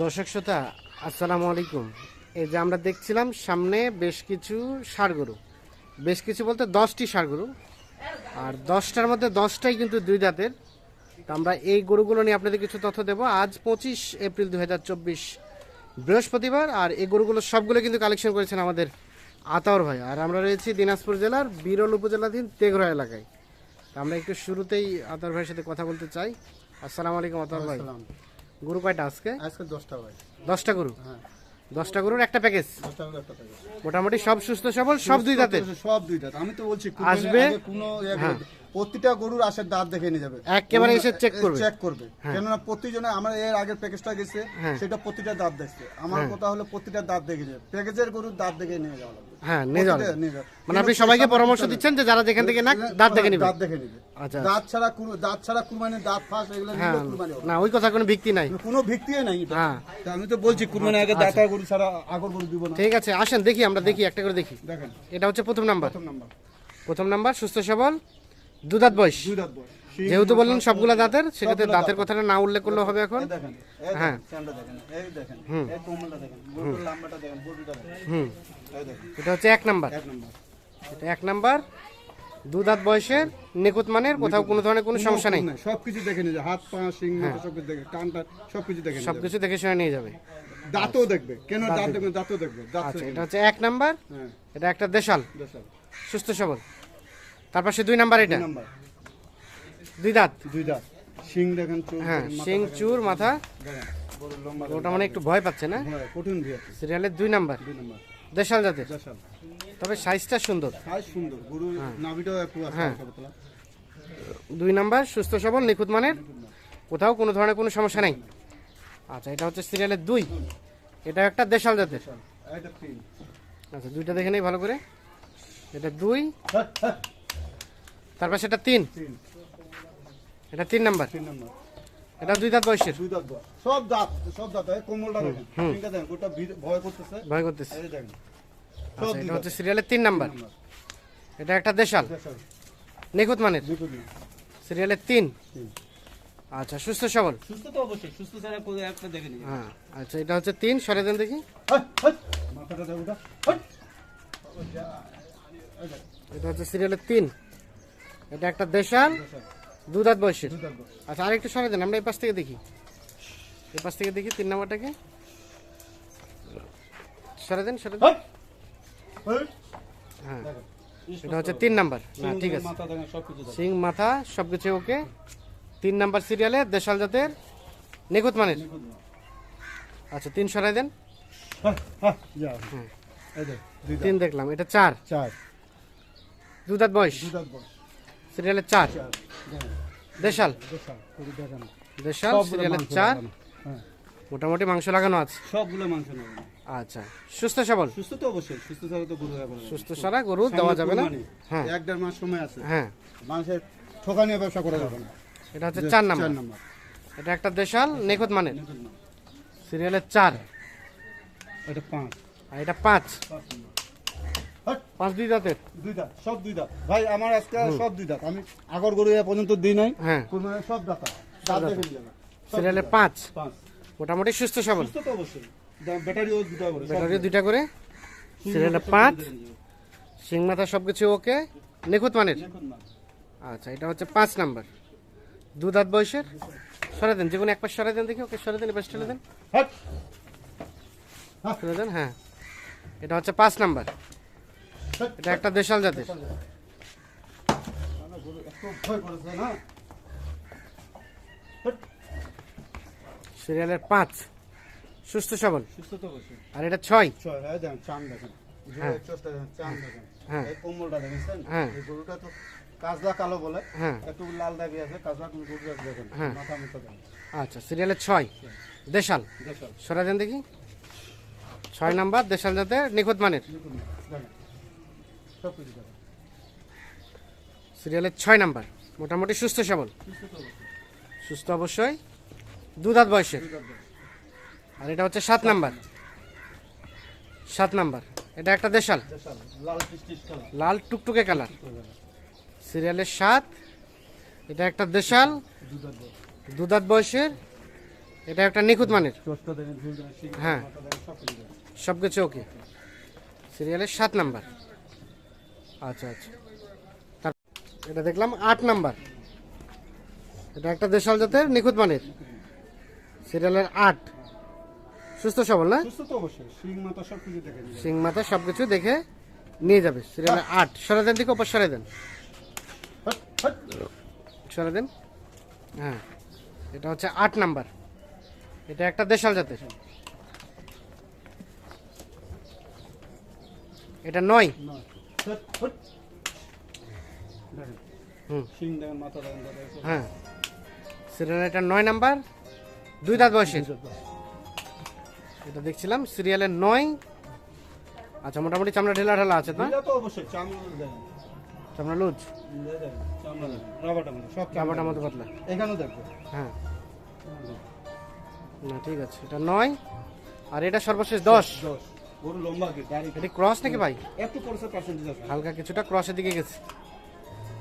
দর্শক শ্রোতা, আসসালামু আলাইকুম। এই যে আমরা দেখছিলাম, সামনে বেশ কিছু গরু। বেশ কিছু বলতে দশটি গরু। আর দশটার মধ্যে দশটাই কিন্তু দুই দাঁতের তো আমরা এই গরুগুলো নিয়ে আপনাদের কিছু তথ্য দেবো। আজ পঁচিশ এপ্রিল দু হাজার চব্বিশ বৃহস্পতিবার, আর এই গরুগুলো সবগুলো কিন্তু কালেকশন করেছেন আমাদের আতাউর ভাই। আর আমরা রয়েছি দিনাজপুর জেলার বিরল উপজেলাধীন তেঘরা এলাকায়। তো আমরা একটু শুরুতেই আতাউর ভাইয়ের সাথে কথা বলতে চাই। আসসালামু আলাইকুম আতাউর ভাই। গরু কয়টা আজকে? আজকে দশটা ভাই। দশটা গরু? হ্যাঁ। দশটা গরুর একটা প্যাকেজ? দশটা গরুর একটা প্যাকেজ। মোটামুটি সব সুস্থ সবল সব দুই দাঁতের সব দুই দাঁত আমি তো বলছি আসবে? কোনো হ্যাঁ। প্রতিটা গরুর আসে দাঁত দেখে নিয়ে যাবে। একেবারে এসে check করবে। চেক করবে। কেননা প্রতিজনে আমার এর আগের প্যাকেজটা গেছে হ্যাঁ। সেটা প্রতিটা দাঁত দেখছে। আমার কথা হলো প্রতিটা দাঁত দেখে যাবে। প্যাকেজের গরুর দাঁত দেখে নিয়ে যাওয়া লাগবে। হ্যাঁ নিয়ে যাও প্রতিটা নিয়ে যাবে। মানে আপনি সবাইকে পরামর্শ দিচ্ছেন যে যারা যেখান থেকে না দাঁত দেখে নিবে। দাঁত দেখে নিবে। আচ্ছা। দাঁত ছাড়া কুর- দাঁত ছাড়া কুরবানি দাঁত ফাঁস এগুলো হ্যাঁ। নিলে কুরবানি না ওই কথা কোনো ভিত্তি নাই। কোনো ভিত্তি নাই হ্যাঁ। আমি তো বলছি কুরবানি আগে দাঁতা গরু ছাড়া আগর গরু দিব না। ঠিক আছে আসেন দেখি আমরা দেখি একটা করে দেখি। দেখেন। এটা হচ্ছে প্রথম নাম্বার। প্রথম নাম্বার। প্রথম নাম্বার সুস্থ সবল। বয়স। দুই দাঁত বয়স যেহেতু বললেন সবগুলা দাঁতের সেক্ষেত্রে দাঁতের কথাটা না উল্লেখ করলেও হবে এখন। হ্যাঁ। দেখেন হুম। এটা হচ্ছে এক নাম্বার। এক নম্বর। এটা এক নাম্বার। দুদাত বয়সের নিখুঁত মানের কোথাও কোনো ধরনের কোনো সমস্যা নেই। সবকিছু দেখে নিয়ে হাত পা সিং মাথা সবকিছু দেখে কানটা সবকিছু দেখে সবকিছু দেখে শুনে নিয়ে যাবে। দাঁতও দেখবে। কেন দাঁত দেখবে। দাঁতও দেখবে। আচ্ছা এটা হচ্ছে এক নাম্বার। হ্যাঁ। এটা একটা দেশাল। সুস্থ সবল। তারপর সে দুই নাম্বার এটা? দুই নাম্বার। দুই দাঁত? দুই দাঁত। সিং দেখেন হ্যাঁ শিং চুর মাথা। ওটা মানে একটু ভয় পাচ্ছে না? হ্যাঁ কঠিন সিরিয়ালের দুই নাম্বার। দুই নাম্বার। দেশাল জাতের? দেশাল। তবে সাইজটা সুন্দর। সাইজ সুন্দর। গরুর নাভিটাও একটু আছে হ্যাঁ। দুই নাম্বার সুস্থ সবল নিখুঁত মানের। কোথাও কোনো ধরনের কোনো সমস্যা নেই। আচ্ছা এটা হচ্ছে সিরিয়ালের দুই। এটা একটা দেশাল জাতের? এটা তিন। আচ্ছা দুইটা দেখে নেই ভালো করে। এটা দুই। তারপর সেটা তিন? এটা তিন নাম্বার? এটা দুই দাঁত বয়সের? দুই দাঁত সব দাঁত সব দাঁত কোমলটা দেখেন। দেখেন গোটা ভয় করতেছে। ভয় করতেছে। দেখেন। আচ্ছা এটা হচ্ছে সিরিয়ালের তিন নাম্বার। এটা একটা দেশাল। দেশাল। নিখুঁত মানের? সিরিয়ালের তিন। আচ্ছা সুস্থ সবল? সুস্থ তো অবশ্যই সুস্থ ছাড়া কোনো একটা দেখে নিই। হ্যাঁ আচ্ছা এটা হচ্ছে তিন সরে দেন দেখি। মাথাটা দেখো এটা হচ্ছে সিরিয়ালের তিন। এটা একটা দেশাল দু দাঁত বয়সের। আচ্ছা আরেকটু সরে দেন আমরা এই পাশ থেকে দেখি। এই পাশ থেকে দেখি তিন নাম্বারটাকে। সরে দেন সরে দেন। হ্যাঁ। এটা হচ্ছে তিন নাম্বার। না ঠিক আছে। মাথা সব কিছু সিং ওকে। তিন নাম্বার সিরিয়ালে দেশাল জাতের নিখুঁত মানের। আচ্ছা তিন সরাই দেন। যা। এই দেখ দুই দাঁত। তিন দেখলাম এটা চার। চার। দু দাঁত বয়স। সিরিয়ালের চার? দেশাল? দেশাল সিরিয়ালের চার? হ্যাঁ। মোটামুটি মাংস লাগানো আছে? সবগুলো মাংস আচ্ছা। সুস্থ সবল? সুস্থ তো অবশ্যই সুস্থ ছাড়া তো গরু হবে সুস্থ সারা গরু দেওয়া যাবে না? হ্যাঁ। এক দেড় মাস সময় আছে। হ্যাঁ। মানুষের ঠকানিয়ে ব্যবসা করা যাবে না। এটা হচ্ছে চার নাম্বার। নাম্বার। এটা একটা দেশাল নিখুঁত মানের। সিরিয়ালের চার। এটা পাঁচ। আর এটা পাঁচ। পাঁচ হাট, পাঁচ দুই দাঁতের? দুই দাঁত সব দুই দাঁত। ভাই আমার আজকে সব দুই দাঁত। আমি আগর গরু পর্যন্ত দিই নাই। হ্যাঁ। সব দাঁত। সব দাঁত। পাঁচ। পাঁচ। মোটামুটি সুস্থ সবল। সুস্থ তো অবশ্যই। ব্যাটারিও দুটা করে সব ব্যাটারি দুইটা করে। সিরিয়ালের পাঁচ। সিং মাথা সবকিছু ওকে। নিখুঁত মানের? আচ্ছা এটা হচ্ছে পাঁচ নাম্বার। দু দাঁত বয়সের? সরে দেন যে কোনো এক পাশ সরে দেন দেখি ওকে সরে দেন এবার ঠেলে দেন। হাট, সরে দেন হ্যাঁ। এটা হচ্ছে পাঁচ নাম্বার। এটা একটা দেশাল জাতের। সিরিয়ালের পাঁচ। সুস্থ সবল। সুস্থ তো আর এটা ছয়। ছয় হ্যাঁ। দেখেন হ্যাঁ। হ্যাঁ। আচ্ছা সিরিয়ালের ছয়। দেশাল। দেখাল সরে দেখি ছয় নাম্বার দেশাল জাতের নিখুঁত মানের। সিরিয়ালের ছয় নাম্বার, মোটামুটি সুস্থ সবল। সুস্থ অবশ্যই সুস্থ অবশ্যই দু দাঁত বয়সের। আর এটা হচ্ছে সাত নাম্বার। সাত নাম্বার, এটা একটা দেশাল। লাল টুকটুকে কালার। সিরিয়ালের সাত, এটা একটা দেশাল। দুই দাঁত দেখেন। দু দাঁত বয়সের, এটা একটা নিখুঁত মানের। হ্যাঁ। সব কিছু ওকে। সিরিয়ালের সাত নাম্বার। আচ্ছা আচ্ছা। এটা দেখলাম আট নাম্বার। এটা একটা দেশাল জাতের নিখুঁত মানের। সিরিয়ালের আট। সুস্থ সবল না? সিং মাথা সব কিছু দেখে নিয়ে যাবে। সিরিয়ালের আট। সরে দেন দিকে ওপর সরে দেন। সরে দেন। হ্যাঁ এটা হচ্ছে আট নাম্বার। এটা একটা দেশাল জাতের। এটা নয়। হ্যাঁ। সিরিয়াল এটা নয় নাম্বার দুই দাঁত বয়সের এটা দেখছিলাম সিরিয়ালের নয়। আচ্ছা মোটামুটি চামড়া ঢেলা ঢেলা আছে তো? অবশ্যই চামড়া লুজ? চামড়াটা মতো পাতলা। এখানেও হ্যাঁ। না ঠিক আছে এটা নয়। আর এটা সর্বশেষ দশ। দশ। গরু লম্বা কি এটা ক্রস নাকি ভাই? এত পার্সেন্ট পার্সেন্টেজ আছে। হালকা কিছুটা ক্রসের দিকে গেছে।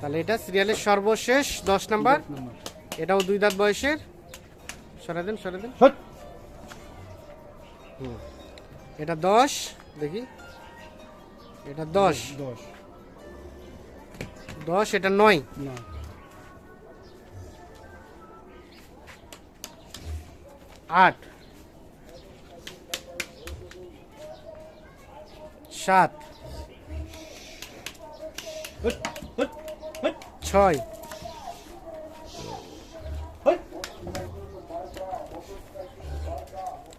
তাহলে এটা সিরিয়ালের সর্বশেষ দশ নাম্বার নাম্বার এটাও দুই দাঁত বয়সের। সরে দেন সরে দেন। এটা দশ দেখি। এটা দশ। দশ। দশ এটা নয়। না। আট। সাত, ছয়,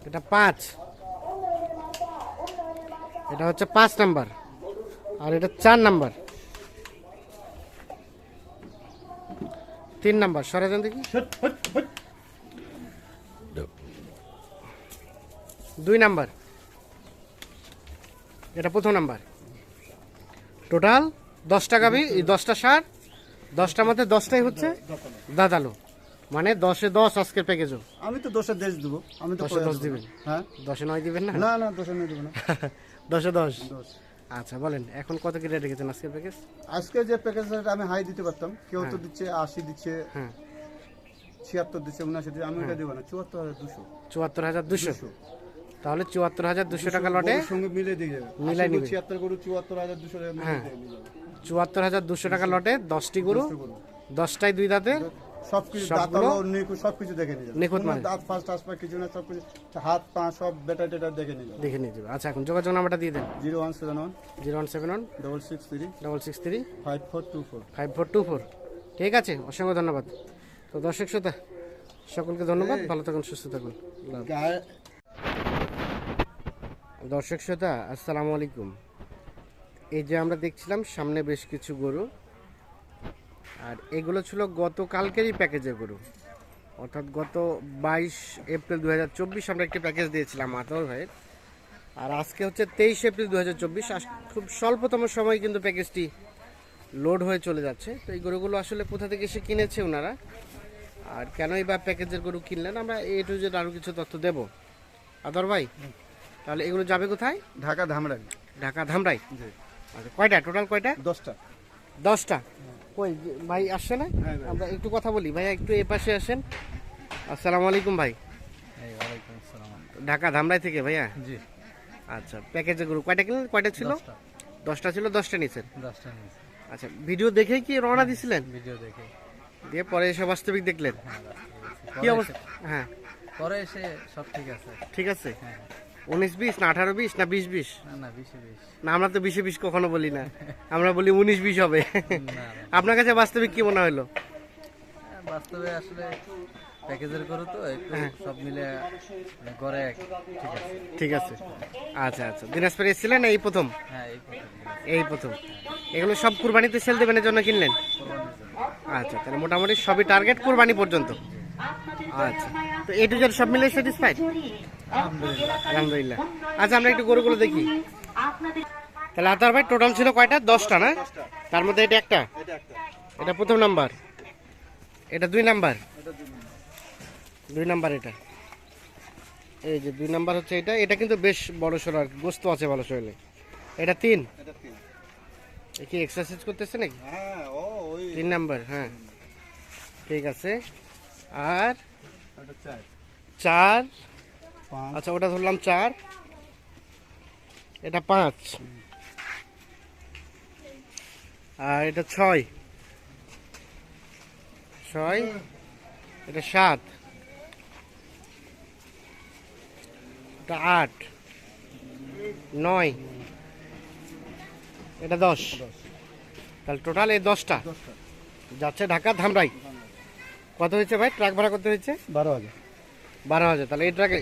এটা পাঁচ। এটা হচ্ছে পাঁচ নাম্বার। আর এটা চার নাম্বার। তিন নাম্বার। সরে দেন দেখি। দুই নাম্বার। এটা প্রথম নাম্বার। টোটাল দশটা এই দশটা সার দশটার মধ্যে দশটাই হচ্ছে দাদালো। মানে দশে দশ আজকের প্যাকেজও আমি তো দোষের দেশ দেবো আমি তো দশে দশ দিবেন? হ্যাঁ। দশে নয় দিবেন না? না না দোষের নয় দেবো না। দশে দশ? আচ্ছা বলেন এখন কত কি রেট রেখেছেন আজকের প্যাকেজ আজকে যে প্যাকেজটা আমি হাই দিতে পারতাম কেউ তো দিচ্ছে আশি দিচ্ছে হ্যাঁ। ছিয়াত্তর দিচ্ছে উনআশি দিচ্ছে আমি ওটা দেবো না চুয়াত্তর হাজার দুশো। চুয়াত্তর হাজার দুশো। তাহলে চুয়াত্তর হাজার দুশো টাকা লটে সঙ্গে মিলে দিয়ে যাবে। মিলাই আশি গরু, নিবে। ছিয়াত্তর গরু চুয়াত্তর হাজার দুশো টাকা হ্যাঁ। চুয়াত্তর হাজার দুশো টাকা লটে দশটি গরু দশটা দশটাই দুই দাঁতে সবকিছু সবকিছু দেখে নিয়ে নিখুঁত মানে? দাঁত ফার্স্ট আসপা কিছু না সবকিছু হাত পা সব বেটা টেটা দেখে নিয়ে দেখে নিয়ে যাবে। আচ্ছা এখন যোগাযোগ নাম্বারটা দিয়ে দেন। Zero one seven one zero one seven one double six three double six three five four two four. Five four two four. ঠিক আছে অসংখ্য ধন্যবাদ। তো দর্শক শ্রোতা সকলকে ধন্যবাদ। ভালো থাকুন সুস্থ থাকুন। দর্শক শ্রোতা, আসসালামু আলাইকুম। এই যে আমরা দেখছিলাম সামনে বেশ কিছু গরু, আর এগুলো ছিল গতকালকেরই প্যাকেজের গরু। অর্থাৎ গত বাইশ এপ্রিল দু হাজার চব্বিশ আমরা একটি প্যাকেজ দিয়েছিলাম আতর ভাইয়ের। আর আজকে হচ্ছে তেইশ এপ্রিল দু হাজার চব্বিশ খুব স্বল্পতম সময় কিন্তু প্যাকেজটি লোড হয়ে চলে যাচ্ছে। তো এই গরুগুলো আসলে কোথা থেকে এসে কিনেছে ওনারা? আর কেনই বা প্যাকেজের গরু কিনলেন? আমরা এ টু জেড আরও কিছু তথ্য দেবো। আদর ভাই তাহলে এগুলো যাবে কোথায়? ঢাকা ধামরাই। ঢাকা ধামরাই? আচ্ছা কয়টা? টোটাল কয়টা? দশটা। দশটা? কই ভাই আসছে না? হ্যাঁ, আমরা একটু কথা বলি। ভাই একটু এ পাশে আসেন। আসসালামু আলাইকুম ভাই। ঢাকা ধামরাই থেকে ভাইয়া? জি। আচ্ছা প্যাকেজে গরু কয়টা কিনলেন? কয়টা ছিল? দশটা। ছিল দশটা নিছেন দশটা আচ্ছা ভিডিও দেখে কি রওনা দিছিলেন? ভিডিও দেখে। দিয়ে পরে এসে বাস্তবিক দেখলেন? কি অবস্থা? হ্যাঁ। পরে এসে সব ঠিক আছে। ঠিক আছে? উনিশ বিশ না আঠারো বিশ না বিশ বিশ? না আমরা তো বিশে বিশ কখনো বলি না। আমরা বলি উনিশ বিশ হবে। আপনার কাছে বাস্তবিক কি মনে হলো? বাস্তবে আসলে প্যাকেজের করো তো হ্যাঁ। সব মিলে মানে করে ঠিক আছে। ঠিক আছে। আচ্ছা আচ্ছা। দিনাজপুরে এসেছিলেন এই প্রথম? হ্যাঁ এই প্রথম এগুলো সব কুরবানিতে সেল দেবেনের জন্য কিনলেন? আচ্ছা তাহলে মোটামুটি সবই টার্গেট কুরবানি পর্যন্ত। আচ্ছা। তো এ টু জেড সব মিলে স্যাটিসফাইড আলহামদুলিল্লাহ। আচ্ছা আমরা একটু গরুগুলো দেখি। তাহলে আতার ভাই টোটাল ছিল কয়টা? দশটা না? তার মধ্যে এটা একটা? এটা প্রথম নাম্বার। এটা দুই নাম্বার? দুই নাম্বার এটা। এই যে দুই নাম্বার হচ্ছে এটা। এটা কিন্তু বেশ বড় সড়ো আর গোস্ত আছে ভালো শরীরে। এটা তিন? এটা তিন। এ কি এক্সারসাইজ করতেছে নাকি? হ্যাঁ ও তিন নাম্বার হ্যাঁ। ঠিক আছে। আর চার। চার। আচ্ছা ওটা ধরলাম চার। এটা পাঁচ। আর এটা ছয়। ছয়। এটা সাত। এটা আট। নয়। এটা দশ। তাহলে টোটাল এই দশটা। যাচ্ছে ঢাকা ধামরাই কত হয়েছে ভাই? ট্রাক ভাড়া করতে হয়েছে? বারো হাজার। বারো হাজার। তাহলে এই ট্রাকে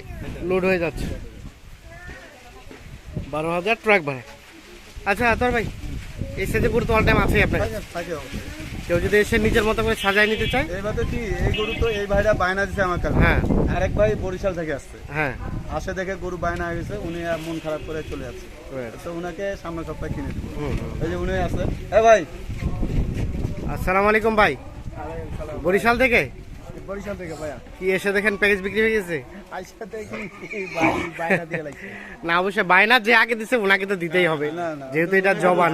লোড হয়ে যাচ্ছে। বারো হাজার ট্রাক ভাড়া। আচ্ছা তোর ভাই এই সাইজে গরু তো অল টাইম আছেই আপনার। কেউ যদি এসে নিজের মতো করে সাজায় নিতে চায়? এইবারে কি এই গরু তো এই ভাইরা বায়না দিছে আমার কাছে। হ্যাঁ। আরেক ভাই বরিশাল থেকে আসছে। হ্যাঁ। আসে দেখে গরু বায়না হয়ে গেছে উনি আর মন খারাপ করে চলে যাচ্ছে. তো উনাকে সামনের সপ্তাহে কিনে দেবো। এই যে উনি আছে। এ ভাই। আসসালামু আলাইকুম ভাই। বরিশাল থেকে বরিশাল থেকে ভাইয়া কি এসে দেখেন প্যাকেজ বিক্রি হয়ে গেছে আজকে দেখি বায়না দিয়ে লাগছে না অবশ্যই বায়না যে আগে দিছে ওনাকে তো দিতেই হবে। যেহেতু এটা জবান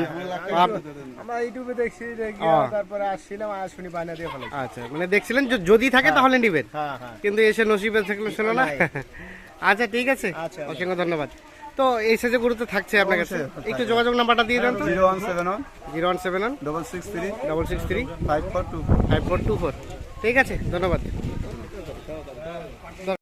আমরা ইউটিউবে দেখছি দেখি তারপরে আসছিলাম আর শুনি বায়না দিয়ে ফেলে আচ্ছা মানে দেখছিলেন যদি থাকে তাহলে নিবেন হ্যাঁ হ্যাঁ কিন্তু এসে নসিবে থাকলে ছিল না আচ্ছা ঠিক আছে আচ্ছা। অসংখ্য ধন্যবাদ তো এই সাইজে গরু তো থাকছে আপনার কাছে? একটু যোগাযোগ নাম্বারটা দিয়ে দেন তো। Zero one seven one. Zero one seven one double six three double six three five four two five four two four ঠিক আছে ধন্যবাদ।